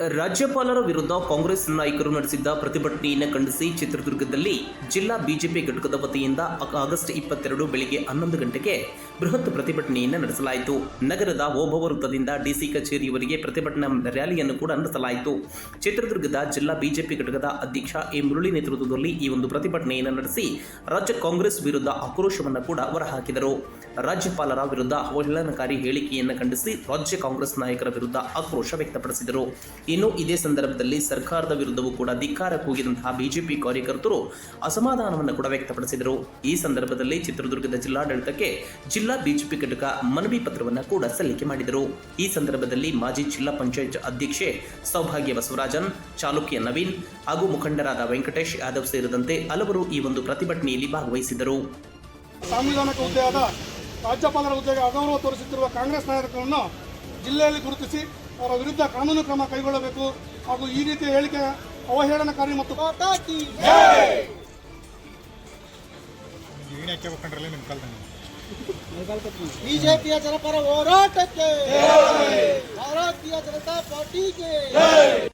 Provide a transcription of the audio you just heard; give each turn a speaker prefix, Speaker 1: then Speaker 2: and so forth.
Speaker 1: ರಾಜ್ಯಪಾಲರ ವಿರುದ್ಧ ಕಾಂಗ್ರೆಸ್ ನಾಯಕರು ನಡೆಸಿದ್ದ ಪ್ರತಿಭಟನೆಯನ್ನು ಖಂಡಿಸಿ ಚಿತ್ರದುರ್ಗದಲ್ಲಿ ಜಿಲ್ಲಾ ಬಿಜೆಪಿ ಘಟಕದ ವತಿಯಿಂದ ಆಗಸ್ಟ್ ಇಪ್ಪತ್ತೆರಡು ಬೆಳಿಗ್ಗೆ ಹನ್ನೊಂದು ಗಂಟೆಗೆ ಬೃಹತ್ ಪ್ರತಿಭಟನೆಯನ್ನು ನಡೆಸಲಾಯಿತು. ನಗರದ ಓಬವ ವೃತ್ತದಿಂದ ಡಿಸಿ ಕಚೇರಿಯವರಿಗೆ ಪ್ರತಿಭಟನಾ ರ್ಯಾಲಿಯನ್ನು ಕೂಡ ನಡೆಸಲಾಯಿತು. ಚಿತ್ರದುರ್ಗದ ಜಿಲ್ಲಾ ಬಿಜೆಪಿ ಘಟಕದ ಅಧ್ಯಕ್ಷ ಎ. ಮುರಳಿ ನೇತೃತ್ವದಲ್ಲಿ ಈ ಒಂದು ಪ್ರತಿಭಟನೆಯನ್ನು ನಡೆಸಿ ರಾಜ್ಯ ಕಾಂಗ್ರೆಸ್ ವಿರುದ್ಧ ಆಕ್ರೋಶವನ್ನು ಕೂಡ ಹೊರಹಾಕಿದರು. ರಾಜ್ಯಪಾಲರ ವಿರುದ್ಧ ಅವಹೇಳನಕಾರಿ ಹೇಳಿಕೆಯನ್ನು ಖಂಡಿಸಿ ರಾಜ್ಯ ಕಾಂಗ್ರೆಸ್ ನಾಯಕರ ವಿರುದ್ಧ ಆಕ್ರೋಶ ವ್ಯಕ್ತಪಡಿಸಿದರು. ಇನ್ನು ಇದೇ ಸಂದರ್ಭದಲ್ಲಿ ಸರ್ಕಾರದ ವಿರುದ್ಧವೂ ಕೂಡ ಧಿಕ್ಕಾರ ಕೂಗಿದಂತಹ ಬಿಜೆಪಿ ಕಾರ್ಯಕರ್ತರು ಅಸಮಾಧಾನವನ್ನು ಕೂಡ ವ್ಯಕ್ತಪಡಿಸಿದರು. ಈ ಸಂದರ್ಭದಲ್ಲಿ ಚಿತ್ರದುರ್ಗದ ಜಿಲ್ಲಾಡಳಿತಕ್ಕೆ ಜಿಲ್ಲಾ ಬಿಜೆಪಿ ಘಟಕ ಮನವಿ ಪತ್ರವನ್ನು ಕೂಡ ಸಲ್ಲಿಕೆ ಮಾಡಿದರು. ಈ ಸಂದರ್ಭದಲ್ಲಿ ಮಾಜಿ ಜಿಲ್ಲಾ ಪಂಚಾಯತ್ ಅಧ್ಯಕ್ಷೆ ಸೌಭಾಗ್ಯ ಬಸವರಾಜನ್, ಚಾಲುಕ್ಯ ನವೀನ್ ಹಾಗೂ ಮುಖಂಡರಾದ ವೆಂಕಟೇಶ್ ಯಾದವ್ ಸೇರಿದಂತೆ ಹಲವರು ಈ ಒಂದು ಪ್ರತಿಭಟನೆಯಲ್ಲಿ ಭಾಗವಹಿಸಿದರು.
Speaker 2: ಸಾಂವಿಧಾನಿಕ ಹುದ್ದೆಯಾದ ರಾಜ್ಯಪಾಲರ ಹುದ್ದೆಗೆ ಅಗೌರವ ತೋರಿಸುತ್ತಿರುವ ಕಾಂಗ್ರೆಸ್ ನಾಯಕರನ್ನು ಜಿಲ್ಲೆಯಲ್ಲಿ ಗುರುತಿಸಿ ಅವರ ವಿರುದ್ಧ ಕಾನೂನು ಕ್ರಮ ಕೈಗೊಳ್ಳಬೇಕು ಹಾಗೂ ಈ ರೀತಿಯ ಹೇಳಿಕೆ ಅವಹೇಳನಕಾರಿ ಮತ್ತು
Speaker 3: ಬಿಜೆಪಿಯ ಜನಪರ ಹೋರಾಟಕ್ಕೆ ಭಾರತೀಯ ಜನತಾ ಪಾರ್ಟಿಗೆ